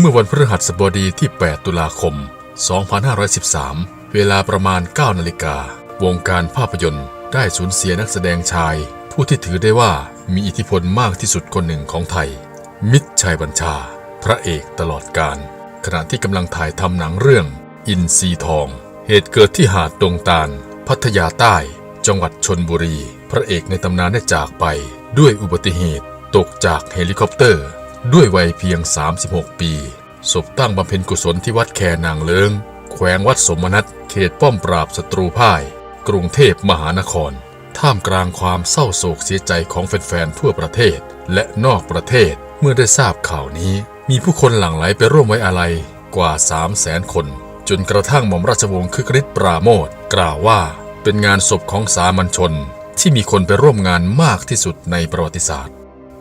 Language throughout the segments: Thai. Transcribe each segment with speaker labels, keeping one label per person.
Speaker 1: เมื่อวันพฤหัสบดีที่ 8 ตุลาคม 2513 เวลาประมาณ 9 นาฬิกา วงการภาพยนตร์ได้สูญเสียนักแสดงชาย ผู้ที่ถือได้ว่ามีอิทธิพลมากที่สุดคนหนึ่งของไทย มิตรชัยบัญชา พระเอกตลอดกาลขณะที่กำลังถ่ายทำหนังเรื่อง อินซีทอง เหตุเกิดที่หาดดงตาล พัทยาใต้ จังหวัดชนบุรี พระเอกในตำนานได้จากไป ด้วยอุบัติเหตุ ตกจากเฮลิคอปเตอร์ ด้วยวัยเพียง 36 ปีศพตั้งบำเพ็ญกุศลที่วัดแคนางเลิง แขวงวัดสมนัตเขตป้อมปราบศัตรูพ่าย กรุงเทพมหานคร ท่ามกลางความเศร้าโศกเสียใจของแฟนๆทั่วประเทศ และนอกประเทศเมื่อได้ทราบข่าวนี้ มีผู้คนหลั่งไหลไปร่วมไว้อาลัยกว่า 3 0 0แสนคน จนกระทั่งหม่อมราชวงศ์คึกฤทธิ์ปราโมทกล่าวว่าเป็นงานศพของสามัญชน ที่มีคนไปร่วมงานมากที่สุดในประวัติศาสตร์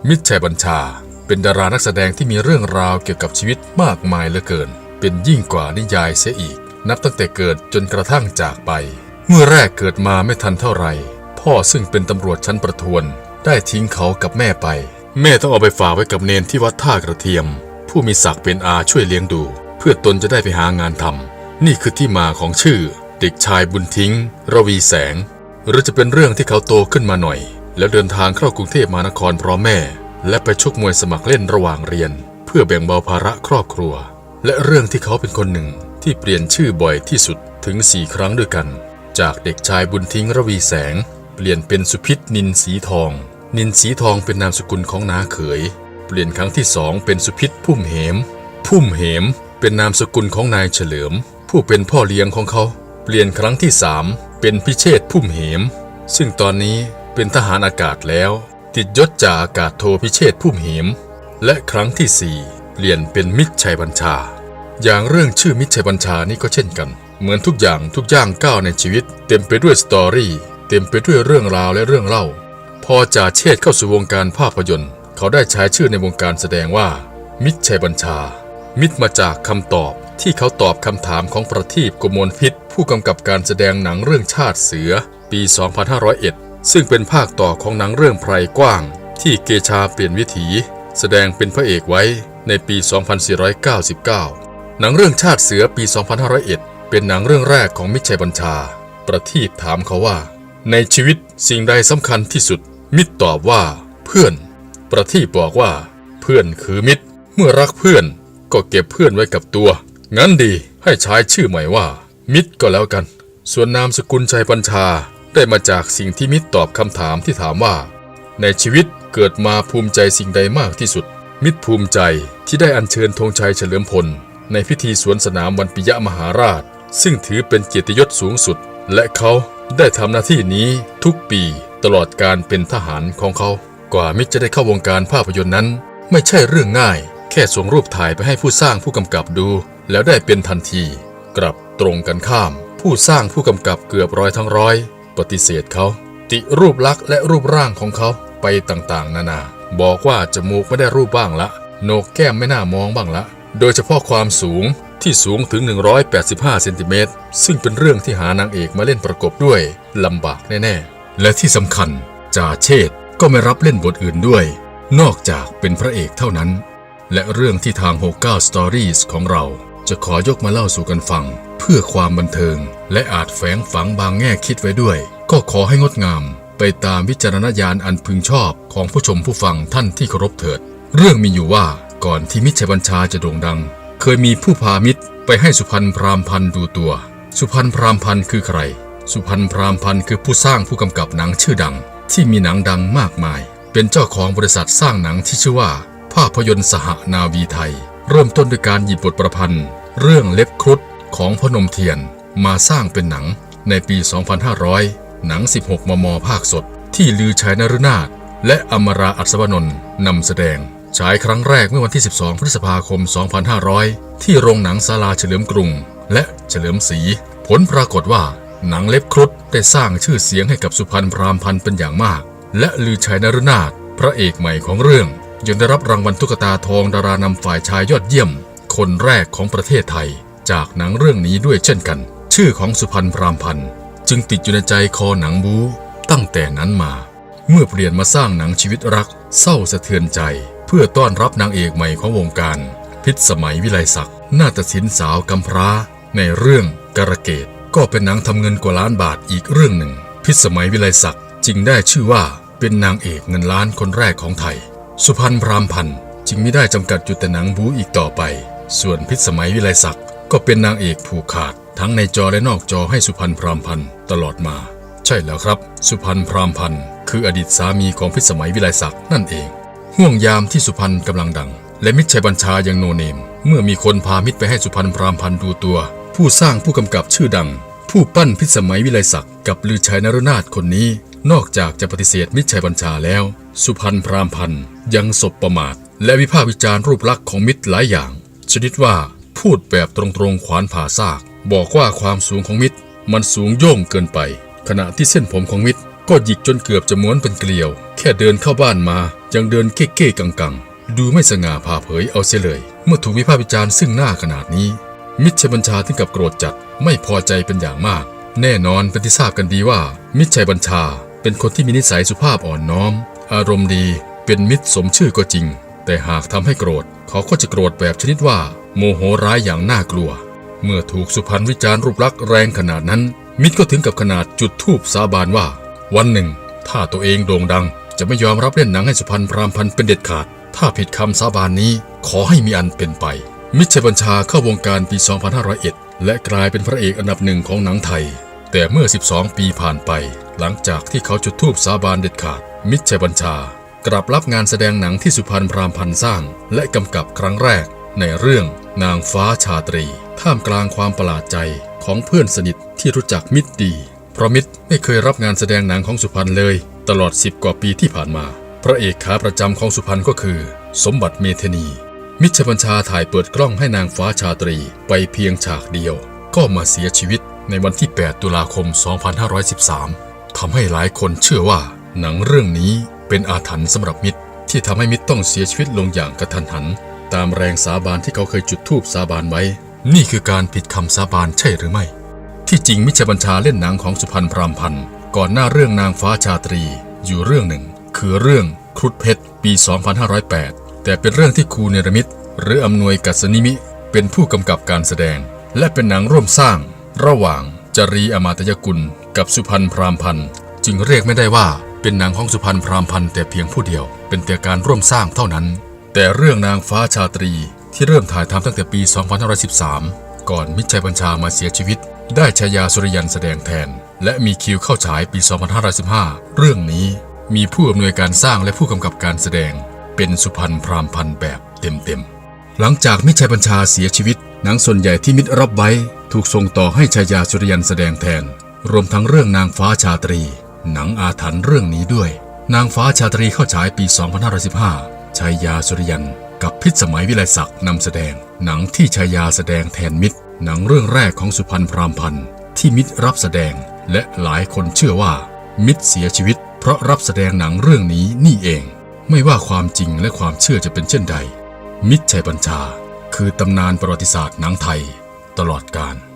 Speaker 1: มิตรชัยบัญชา เป็นดารานักแสดงที่มีเรื่องราวเกี่ยวกับชีวิตมากมายเหลือเกิน เป็นยิ่งกว่านิยายเสียอีก นับตั้งแต่เกิดจนกระทั่งจากไป เมื่อแรกเกิดมาไม่ทันเท่าไหร่ พ่อซึ่งเป็นตำรวจชั้นประทวน ได้ทิ้งเขากับแม่ไป แม่ต้องเอาไปฝากไว้กับเนนที่วัดท่ากระเทียม ผู้มีศักดิ์เป็นอาช่วยเลี้ยงดู เพื่อตนจะได้ไปหางานทำนี่คือที่มาของชื่อ เด็กชายบุญทิ้ง ระวีแสง หรือจะเป็นเรื่องที่เขาโตขึ้นมาหน่อย แล้วเดินทางเข้ากรุงเทพมหานครพร้อมแม่ และไปชกมวยสมัครเล่นระหว่างเรียน เพื่อแบ่งเบาภาระครอบครัว และเรื่องที่เขาเป็นคนหนึ่งที่เปลี่ยนชื่อบ่อยที่สุดถึงสี่ครั้งด้วยกัน จากเด็กชายบุญทิ้งระวีแสง เปลี่ยนเป็นสุพิษนินสีทอง นินสีทองเป็นนามสกุลของนาเขย เปลี่ยนครั้งที่สองเป็นสุพิษพุ่มเหม พุ่มเหม เป็นนามสกุลของนายเฉลิม ผู้เป็นพ่อเลี้ยงของเขา เปลี่ยนครั้งที่สามเป็นพิเชษพุ่มเหม ซึ่งตอนนี้เป็นทหารอากาศแล้ว ติดยศจ่าอากาศโทพิเชษพุ่มเหม และครั้งที่สี่เปลี่ยนเป็นมิตรชัยบัญชา อย่างเรื่องชื่อมิตรชัยบัญชานี่ก็เช่นกัน เหมือนทุกอย่างทุกย่างก้าวในชีวิต เต็มไปด้วยสตอรี่เต็มไปด้วยเรื่องราวและเรื่องเล่า พอจ่าเชษเข้าสู่วงการภาพยนตร์ เขาได้ใช้ชื่อในวงการแสดงว่า มิตรชัยบัญชา มิตรมาจากคำตอบที่เขาตอบคำถามของประทีปกมลพิษ ผู้กำกับการแสดงหนังเรื่องชาติเสือ ปี 2501 ซึ่งเป็นภาคต่อของหนังเรื่องไพรกว้าง ที่เกชาเปลี่ยนวิถี แสดงเป็นพระเอกไว้ในปี 2499 หนังเรื่องชาติเสือปี 2501 เป็นหนังเรื่องแรกของมิชัยบัญชา ประทีปถามเขาว่า ในชีวิตสิ่งใดสำคัญที่สุด มิตรตอบว่า เพื่อน ประทีปบอกว่า เพื่อนคือมิตร เมื่อรักเพื่อนก็เก็บเพื่อนไว้กับตัว งั้นดีให้ใช้ชื่อใหม่ว่า มิตรก็แล้วกัน ส่วนนามสกุลชัยบัญชา ได้มาจากสิ่งที่มิตรตอบคำถามที่ถามว่า ในชีวิตเกิดมาภูมิใจสิ่งใดมากที่สุด มิตรภูมิใจที่ได้อัญเชิญธงชัยเฉลิมพล ในพิธีสวนสนามวันปิยมหาราช ซึ่งถือเป็นเกียรติยศสูงสุด และเขาได้ทำหน้าที่นี้ทุกปีตลอดการเป็นทหารของเขา กว่ามิตรจะได้เข้าวงการภาพยนตร์นั้น ไม่ใช่เรื่องง่าย แค่ส่งรูปถ่ายไปให้ผู้สร้างผู้กำกับดู แล้วได้เป็นทันที กลับตรงกันข้าม ผู้สร้างผู้กำกับเกือบร้อยทั้งร้อย ปฏิเสธเขา ติรูปลักษณ์และรูปร่างของเขาไปต่างๆ นานา บอกว่าจมูกไม่ได้รูปบ้างละโหนกแก้มไม่น่ามองบ้างละ โดยเฉพาะความสูงที่สูงถึง 185 เซนติเมตร ซึ่งเป็นเรื่องที่หานางเอกมาเล่นประกบด้วยลำบากแน่ๆ และที่สำคัญจ่าเชษก็ไม่รับเล่นบทอื่นด้วย นอกจากเป็นพระเอกเท่านั้น และเรื่องที่ทาง 69 Stories ของเรา จะขอยกมาเล่าสู่กันฟัง เพื่อความบันเทิง และอาจแฝงฝังบางแง่คิดไว้ด้วย ก็ขอให้งดงาม ไปตามวิจารณญาณอันพึงชอบของผู้ชมผู้ฟังท่านที่เคารพเถิด เรื่องมีอยู่ว่าก่อนที่มิตรชัยบัญชาจะโด่งดัง เคยมีผู้พามิตรไปให้สุพรรณพรามพันธ์ดูตัว สุพรรณพรามพันธ์คือใคร สุพรรณพรามพันธ์คือผู้สร้างผู้กำกับหนังชื่อดัง ที่มีหนังดังมากมาย เป็นเจ้าของบริษัทสร้างหนังที่ชื่อว่า ภาพยนตร์สหนาวีไทย เริ่มต้นด้วยการหยิบบทประพันธ์ เรื่องเล็บครุฑของพนมเทียนมาสร้างเป็นหนังในปี 2500 หนัง 16 มม ภาคสด ที่ลือชัยนรุนาถและอมราอัศวนนท์นำแสดง ฉายครั้งแรกเมื่อวันที่ 12 พฤษภาคม 2500 ที่โรงหนังศาลาเฉลิมกรุง และเฉลิมศรีผลปรากฏว่าหนังเล็บครุฑได้สร้างชื่อเสียงให้กับสุพรรณพรามพันธ์เป็นอย่างมาก และลือชัยนรุนาถพระเอกใหม่ของเรื่องยังได้รับรางวัลตุ๊กตาทองดารานำฝ่ายชายยอดเยี่ยม คนแรกของประเทศไทย จากหนังเรื่องนี้ด้วยเช่นกัน ชื่อของสุพรรณพรามพันธ์จึงติดอยู่ในใจคอหนังบูตั้งแต่นั้นมา เมื่อเปลี่ยนมาสร้างหนังชีวิตรัก เศร้าสะเทือนใจ เพื่อต้อนรับนางเอกใหม่ของวงการ พิษสมัยวิไลศักดิ์นาฏศิลป์สาวกำพร้า ในเรื่องกระเกตก็เป็นหนังทำเงินกว่าล้านบาทอีกเรื่องหนึ่ง พิษสมัยวิไลศักดิ์จึงได้ชื่อว่าเป็นนางเอกเงินล้านคนแรกของไทย สุพรรณพรามพันธ์จึงไม่ได้จำกัดอยู่แต่หนังบูอีกต่อไป ส่วนพิษสมัยวิไลศักดิ์ก็เป็นนางเอกผูกขาด ทั้งในจอและนอกจอให้สุพรรณพรามพันธ์ตลอดมา ใช่แล้วครับ สุพรรณพรามพันธ์คืออดีตสามีของพิษสมัยวิไลศักดิ์นั่นเอง ห่วงยามที่สุพรรณกำลังดัง และมิตรชัยบัญชายังโนเนม เมื่อมีคนพามิตรไปให้สุพรรณพรามพันธ์ดูตัว ผู้สร้างผู้กำกับชื่อดัง ผู้ปั้นพิษสมัยวิไลศักดิ์กับลือชัยนรนาถคนนี้ นอกจากจะปฏิเสธมิตรชัยบัญชาแล้ว สุพรรณพรามพันธ์ยังสบประมาทและวิพากษ์วิจารณ์รูปลักษณ์ของมิตรหลายอย่าง ชนิดว่าพูดแบบตรงๆขวานผ่าซาก บอกว่าความสูงของมิตร มันสูงโย่งเกินไป ขณะที่เส้นผมของมิตร ก็หยิกจนเกือบจะม้วนเป็นเกลียว แค่เดินเข้าบ้านมายังเดินเก้ๆกังๆ ดูไม่สง่าผ่าเผยเอาเสียเลย เมื่อถูกวิพากษ์วิจารณ์ซึ่งหน้าขนาดนี้ มิตรชัยบัญชาถึงกับโกรธจัดไม่พอใจเป็นอย่างมาก แน่นอนเป็นที่ทราบกันดีว่า มิตรชัยบัญชา เป็นคนที่มีนิสัยสุภาพอ่อนน้อม อารมณ์ดีเป็นมิตรสมชื่อก็จริง แต่หากทำให้โกรธเขาก็จะโกรธแบบชนิดว่า โมโหร้ายอย่างน่ากลัว เมื่อถูกสุพรรณวิจารณ์รูปลักษณ์แรงขนาดนั้น มิตรก็ถึงกับขนาดจุดธูปสาบานว่า วันหนึ่ง ถ้าตัวเองโด่งดัง จะไม่ยอมรับเล่นหนังให้สุพรรณพรามพันเป็นเด็ดขาด ถ้าผิดคำสาบานนี้ขอให้มีอันเป็นไป มิตรชัยบัญชาเข้าวงการปี 2501 และกลายเป็นพระเอกอันดับหนึ่งของหนังไทย แต่เมื่อ 12 ปีผ่านไป หลังจากที่เขาจุดธูปสาบานเด็ดขาด มิตรชัยบัญชา กลับรับงานแสดงหนังที่สุพรรณพรามพันธ์สร้าง และกำกับครั้งแรกในเรื่องนางฟ้าชาตรี ท่ามกลางความประหลาดใจของเพื่อนสนิทที่รู้จักมิตรดี เพราะมิตรไม่เคยรับงานแสดงหนังของสุพรรณเลย ตลอด 10 กว่าปีที่ผ่านมา พระเอกขาประจำของสุพรรณก็คือ สมบัติเมธานี มิชบัญชาถ่ายเปิดกล้องให้นางฟ้าชาตรีไปเพียงฉากเดียว ก็มาเสียชีวิตในวันที่ 8 ตุลาคม 2513 ทำให้หลายคนเชื่อว่าหนังเรื่องนี้ เป็นอาถรรพ์สำหรับมิตรที่ทำให้มิตรต้องเสียชีวิตลงอย่างกระทันหัน ตามแรงสาบานที่เขาเคยจุดธูปสาบานไว้ นี่คือการผิดคำสาบานใช่หรือไม่ ที่จริงมิชบัญชาเล่นหนังของสุพรรณพรามพันธ์ก่อนหน้าเรื่องนางฟ้าชาตรี อยู่เรื่องหนึ่ง คือเรื่องครุฑเพชรปี 2508 แต่เป็นเรื่องที่ครูเนรมิต หรืออำนวยกัสนิมิ เป็นผู้กำกับการแสดง และเป็นหนังร่วมสร้าง ระหว่างจรีอมาตยกุล กับสุพรรณพรามพันธ์จึงเรียกไม่ได้ว่า เป็นหนังของสุพรรณพรามพันธ์แต่เพียงผู้เดียว เป็นแต่การร่วมสร้างเท่านั้น แต่เรื่องนางฟ้าชาตรีที่เริ่มถ่ายทำตั้งแต่ปี 2513 ก่อนมิตรชัยบัญชามาเสียชีวิต ได้ชายาสุริยันแสดงแทน และมีคิวเข้าฉายปี 2515 เรื่องนี้มีผู้อำนวยการสร้างและผู้กำกับการแสดง เป็นสุพรรณพรามพันธ์แบบเต็มๆ หลังจากมิตรชัยบัญชาเสียชีวิต หนังส่วนใหญ่ที่มิตรรับไว้ ถูกส่งต่อให้ชายาสุริยันแสดงแทน รวมทั้งเรื่องนางฟ้าชาตรี หนังอาถรรพ์เรื่องนี้ด้วย นางฟ้าชาตรีเข้าฉายปี 2515ชายาสุริยันกับพิษสมัยวิไลศักดิ์นำแสดง หนังที่ชายาแสดงแทนมิตร หนังเรื่องแรกของสุพรรณพรามพันธ์ที่มิตรรับแสดง และหลายคนเชื่อว่า มิตรเสียชีวิต เพราะรับแสดงหนังเรื่องนี้นี่เอง ไม่ว่าความจริงและความเชื่อจะเป็นเช่นใด มิตรชัยบัญชา คือตำนานประวัติศาสตร์หนังไทย ตลอดกาล